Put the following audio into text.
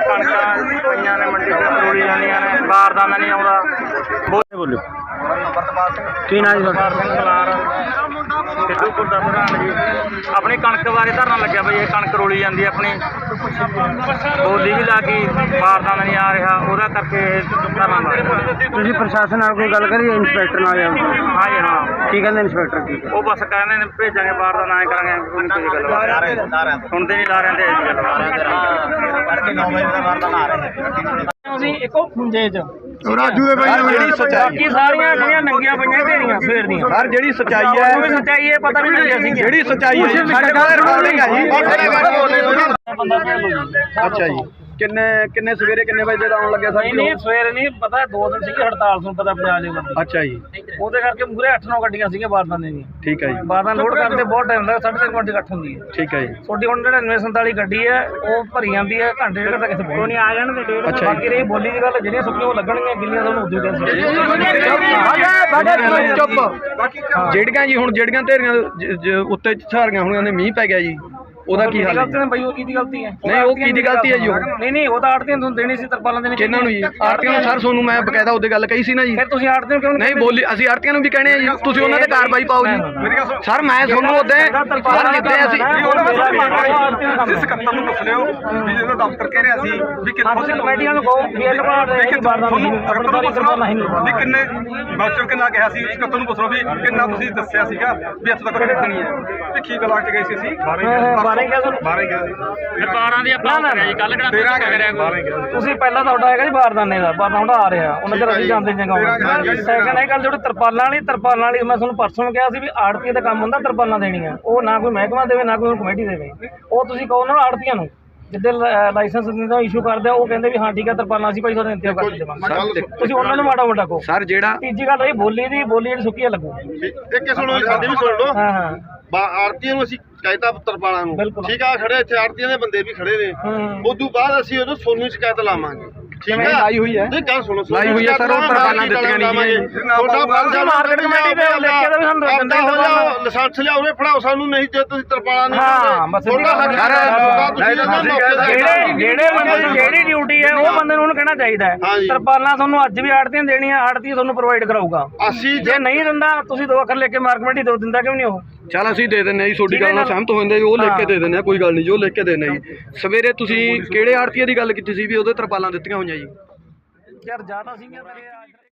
ਕਣਕਾਂ ਪਈਆਂ ਨੇ ਮੰਡੀ ਤੇ ਤਰੋੜੀ ਜਾਂਦੀਆਂ ਨੇ। ਬਾਰਦਾਨਾ ਨਹੀਂ ਆਉਂਦਾ। ਬੋਲੇ। ਬੋਲੋ। ਕੀ ਨਾਂ ਜੀ ਤੁਹਾਡਾ? ਸਿੰਘ ਕਲਾਰ। ਸਿੱਧੂਪੁਰ ਦਾ ਪ੍ਰਧਾਨ ਜੀ। ਆਪਣੀ ਕਣਕ ਬਾਰੇ ਧਰਨਾ ਲੱਗਿਆ ਬਈ ਇਹ ਕਣਕ ਰੋਲੀ ਜਾਂਦੀ ਹੈ ਆਪਣੀ। ਬੋਲੀ ਵੀ ਲਾ ਕੇ ਬਾਰਦਾਨਾ ਨਹੀਂ ਆ ਰਿਹਾ ਉਹਦਾ ਕਰਕੇ ਧਰਨਾ ਮਾਰਿਆ ਤੁਸੀਂ ਪ੍ਰਸ਼ਾਸਨ ਨਾਲ ਕੋਈ ਗੱਲ ਕਰੀ ਇੰਸਪੈਕਟਰ ਨਾਲ ਜਾਂ ਹਾਂ ਜੀ ਹਾਂ। ਕੀ ਕਹਿੰਦੇ ਇੰਸਪੈਕਟਰ ਕੀ? ਉਹ ਬਸ ਕਹਿੰਦੇ ਨੇ ਭੇਜਾਂਗੇ ਬਾਰਦਾਨਾ ਐ ਕਰਾਂਗੇ ਕੋਈ ਨਹੀਂ ਕੋਈ ਗੱਲ ਸੁਣਦੇ ਨਹੀਂ ਲਾ ਰਹੇ ਤੇ ਇਹ ਗੱਲ ਅਸੀਂ ਇੱਕੋ ਖੁੰਝੇ 'ਚ। ਰਾਜੂ ਦੇ ਜਿਹੜੀ ਸੱਚਾਈ ਬਾਕੀ ਸਾਰੀਆਂ ਜਿਹੜੀਆਂ ਨੰਗੀਆਂ ਪਈਆਂ ਢੇਰੀਆਂ ਸਵੇਰ ਦੀਆਂ। ਸਰ ਜਿਹੜੀ ਸੱਚਾਈ ਉਹ ਵੀ ਹੈ ਸੱਚਾਈ ਹੈ ਪਤਾ ਵੀ ਨਹੀਂ ਅਸੀਂ ਜਿਹੜੀ ਸੱਚਾਈ ਹੈ। ਸਾਡੇ ਕੋਲ ਹੈ ਜੀ ਬੰਦਾ ਭੇਜ ਲਓ ਜੀ। ਅੱਛਾ ਜੀ। ਕਿੰਨੇ ਕਿੰਨੇ ਸਵੇਰੇ ਕਿੰਨੇ ਵਜੇ ਦਾ ਆਉਣ ਲੱਗਿਆ ਨਹੀਂ ਨਹੀਂ ਸਰ ਸਵੇਰੇ ਨਹੀਂ ਪਤਾ ਦੋ ਦਿਨ ਸੀਗੀ ਹੜਤਾਲ ਤੁਹਾਨੂੰ ਪਤਾ ਪੰਜਾਬ ਦੇ ਬੰਦੇ। ਅੱਛਾ ਜੀ। ਉਹਦੇ ਕਰਕੇ ਮੂਰੇ 8-9 ਗੱਡੀਆਂ ਸੀਗੀਆਂ ਬਾਰਦਾਨੇ ਦੀਆਂ। ਠੀਕ ਹੈ ਜੀ। ਬਾਰਦਾਨ ਲੋਡ ਕਰਦੇ ਬਹੁਤ ਟਾਈਮ ਲੱਗਦਾ ਸਾਢੇ ਤਿੰਨ ਘੰਟੇ ਇਕੱਠ ਹੁੰਦੀ ਹੈ। ਠੀਕ ਹੈ ਜੀ। ਤੁਹਾਡੀ ਹੁਣ 9947 ਗੱਡੀ ਹੈ ਉਹ ਭਰੀ ਜਾਂਦੀ ਹੈ ਘੰਟੇ ਡੇਢ ਤੱਕ ਇੱਥੇ ਪਹੁੰਚ ਨਹੀਂ ਆ ਜਾਣਗੇ ਡੇਢ ਅੱਛਾ ਜੀ। ਬਾਕੀ ਰਹੀ ਬੋਲੀ ਦੀ ਗੱਲ ਜਿਹੜੀਆਂ ਸੁੱਕੀਆਂ ਉਹ ਲੱਗਣਗੀਆਂ ਗਿੱਲੀਆਂ ਤੁਹਾਨੂੰ ਉਦੋਂ ਚੁੱਪ ਜਿਹੜੀਆਂ ਜੀ ਹੁਣ ਜਿਹੜੀਆਂ ਢੇਰੀਆਂ ਜ- ਜ- ਉੱਤੇ ਝਾਰੀਆਂ ਹੋਣੀਆਂ ਨੇ ਮੀਂਹ ਪੈ ਗਿਆ ਜੀ। ਉਹਦਾ ਕੀ ਹਾਲ ਹੈ? ਗਲਤੀ ਨੇ ਬਈ ਉਹ ਕਿਹਦੀ ਗਲਤੀ ਹੈ? ਨਹੀਂ, ਉਹ ਕਿਹਦੀ ਗਲਤੀ ਹੈ ਜੀ ਉਹ? ਨਹੀਂ ਨਹੀਂ ਉਹ ਤਾਂ ਆੜਤੀਆਂ ਤੁਹਾਨੂੰ ਦੇਣੀ ਸੀ ਤਰਪਾਲਾਂ ਦੇਣੀ ਕਿਹਨਾਂ ਨੂੰ ਜੀ? ਆਰਤੀਆਂ ਨੂੰ ਸਰ ਤੁਹਾਨੂੰ ਮੈਂ ਬਕਾਇਦਾ ਉਹਦੇ ਗੱਲ ਕਹੀ ਸੀ ਨਾ ਜੀ। ਫਿਰ ਤੁਸੀਂ ਆੜਤੀਆਂ ਨੂੰ ਕਿਉਂ ਨਹੀਂ ਬੋਲੀ ਅਸੀਂ ਆਰਤੀਆਂ ਨੂੰ ਵੀ ਕਹਿੰਦੇ ਆ ਜੀ। ਤੁਸੀਂ ਉਹਨਾਂ ਤੇ ਕਾਰਵਾਈ ਪਾਓ ਜੀ। ਸਰ ਮੈਂ ਤੁਹਾਨੂੰ ਉਹਦੇ ਸਰ ਜਿੱਦੇ ਅਸੀਂ ਸਕੱਤਰ ਨੂੰ ਪੁੱਛ ਲਿਓ ਵੀ ਜਿਹੜਾ ਦਫ਼ਤਰ ਕਹਿ ਰਿਹਾ ਸੀ ਵੀ ਕਿੰਨੇ ਕਮੇਟੀਆਂ ਨੂੰ ਕਹੋ ਵੀ ਇਹ ਲਗਾ ਰਹੇ ਕਿ ਤਰਪਾਲਾਂ ਨਹੀਂ ਵੀ ਕਿੰਨੇ ਬਾਚਰ ਕਿੰਨਾ ਕਿਹਾ ਸੀ? ਸਕੱਤਰ ਨੂੰ ਪੁੱਛ ਲਓ ਵੀ ਕਿੰਨਾ ਤੁਸੀਂ ਦੱਸਿਆ ਸੀਗਾ ਵੀ ਇੱਥੇ ਤੱਕ ਖਰੀਦਣੀ ਹੈ। ਤੇ ਕੀ ਬਲਾਕ ਚ ਗਏ ਸੀ ਅਸੀਂ। 12 ਕਿਹਾ ਤੁਹਾਨੂੰ 12 ਗਿਆ ਸੀ ਬਾਰਾਂ ਦੀ ਆਪਾਂ ਕਰਿਆ ਜੀ ਕੱਲ ਕਿਹੜਾ ਤੇਰਾਂ ਪੁੱਛ ਕਰਿਆ ਬਾਰਾਂ ਗਿਆ ਸੀ ਤੁਸੀਂ ਪਹਿਲਾਂ ਤੁਹਾਡਾ ਹੈਗਾ ਜੀ ਬਾਰਦਾਨੇ ਦਾ ਬਾਰਦਾਨ ਆ ਰਿਹਾ। ਉਹਨਾਂ ਚਿਰ ਅਸੀਂ ਜਾਂਦੇ ਚੰਗਾ ਸੈਕਿੰਡ ਇਹ ਗੱਲ ਜਿਹੜੀ ਤਰਪਾਲਾਂ ਵਾਲੀ ਤਰਪਾਲਾਂ ਵਾਲੀ ਮੈਂ ਤੁਹਾਨੂੰ ਪਰਸੋਂ ਕਿਹਾ ਸੀ ਵੀ ਆੜਤੀ ਦਾ ਕੰਮ ਹੁੰਦਾ ਤਰਪਾਲਾਂ ਦੇਣੀਆਂ। ਉਹ ਨਾ ਕੋਈ ਮਹਿਕਮਾ ਦੇਵੇ ਨਾ ਕੋਈ ਕਮੇਟੀ ਦੇਵੇ। ਉਹ ਤੁਸੀਂ ਕਹੋ ਨਾ ਆੜਤੀਆਂ ਨੂੰ। ਜਿੱਦੇ ਲਾਇਸੈਂਸ ਦਿੰਦਾ ਇਸ਼ੂ ਕਰਦੇ ਆ ਉਹ ਕਹਿੰਦੇ ਵੀ ਹਾਂ ਠੀਕ ਹੈ ਤਰਪਾਲਾਂ ਅਸੀਂ ਭਾਈ ਤੁਹਾਡੇ ਇੰਤਜ਼ਾਮ ਕਰ ਦੇਵਾਂਗੇ। ਤੁਸੀਂ ਉਹਨਾਂ ਨੂੰ ਮਾੜਾ ਮੋਟਾ ਕਹੋ। ਸਰ ਜਿਹੜਾ ਤੀਜੀ ਗੱਲ ਇਹ ਬੋਲੀ ਦੀ ਬੋਲੀ ਜਿਹੜੀ ਸੁੱਕੀ ਆ ਲੱਗੂ। ਇੱਕ ਸੁਣੋ ਸਾਡੀ ਵੀ ਸੁਣ ਲਓ। ਹਾਂ ਹਾਂ। ਆਰਤੀਆਂ ਨੂੰ ਅਸੀਂ ਕਹਿਤਾ ਤਰਪਾਲਾਂ ਨੂੰ। ਠੀਕ ਆ ਖੜੇ ਇੱਥੇ ਆਰਤੀਆਂ ਦੇ ਬੰਦੇ ਵੀ ਖੜੇ ਨੇ। ਉਦੋਂ ਬਾਅਦ ਅਸੀਂ ਉਦੋਂ ਸੋਨੂੰ ਸ਼ਿਕਾਇਤ ਲਾਵਾਂਗੇ। ਠੀਕ ਹੈ ਲਾਈ ਹੋਈ ਹੈ। ਨਹੀਂ ਗੱਲ ਸੁਣੋ ਲਾਈ ਹੋਈ ਹੈ ਸਰ, ਉਹ ਤਰਪਾਲਾਂ ਦਿੱਤੀਆਂ ਨਹੀਂ ਜੀ। ਤੁਹਾਡਾ ਹੈ ਮਾਰਕੀਟ ਕਮੇਟੀ ਦੇ ਲਿਖ ਕੇ ਤਾਂ ਵੀ ਸਾਨੂੰ ਦਿੰਦੇ ਹੋ। ਜਾਓ ਲਾਇਸੈਂਸ ਲਿਆਓ ਨੇ ਫੜਾਓ ਸਾਨੂੰ ਨਹੀਂ ਜੇ ਤੁਸੀਂ ਤਰਪਾਲਾਂ ਨਹੀਂ ਹਾਂ, ਬਸ ਹੈ। ਜਿਹੜੇ ਜਿਹੜੇ ਬੰਦੇ ਜਿਹੜੀ ਡਿਊਟੀ ਹੈ ਉਹ ਉਹਨੂੰ ਕਹਿਣਾ ਚਾਹੀਦਾ ਹੈ। ਹਾਂਜੀ। ਤਰਪਾਲਾਂ ਤੁਹਾਨੂੰ ਅੱਜ ਵੀ ਆੜਤੀਆਂ ਦੇਣੀਆਂ ਆੜਤੀ ਤੁਹਾਨੂੰ ਪ੍ਰੋਵਾਈਡ ਕਰਾਊਗਾ। ਅਸੀਂ ਜੇ ਨਹੀਂ ਦਿੰਦਾ ਤੁਸੀਂ ਦੋ ਅੱਖਰ ਲਿਖ ਕੇ ਮਾਰਕ ਕਮੇਟੀ ਦੋ ਦਿੰਦਾ ਕਿਉਂ ਨਹੀਂ ਉਹ? ਚਲ ਅਸੀਂ ਦੇ ਦਿੰਨੇ ਜੀ ਤੁਹਾਡੀ ਗੱਲ ਨਾਲ ਸਹਿਮਤ ਹੋ ਜਾਂਦੇ ਜੀ ਉਹ ਲਿਖ ਕੇ ਦੇ ਦਿੰਨੇ ਆ ਕੋਈ ਗੱਲ ਨਹੀਂ ਜੀ ਉਹ ਲਿਖ ਕੇ ਦੇਣੇ ਜੀ। ਸਵੇਰੇ ਤੁਸੀਂ ਕਿਹੜੇ ਆੜਤੀਆਂ ਦੀ ਗੱਲ ਕੀਤੀ ਸੀ ਵੀ ਉਹਦੇ ਤਰਪਾਲਾਂ ਦਿੱਤੀਆਂ ਹੋਈਆਂ ਜੀ? ਯਾਰ ਜ਼ਿਆਦਾ ਸੀਗੀਆਂ ਤਾਂ ਇਹ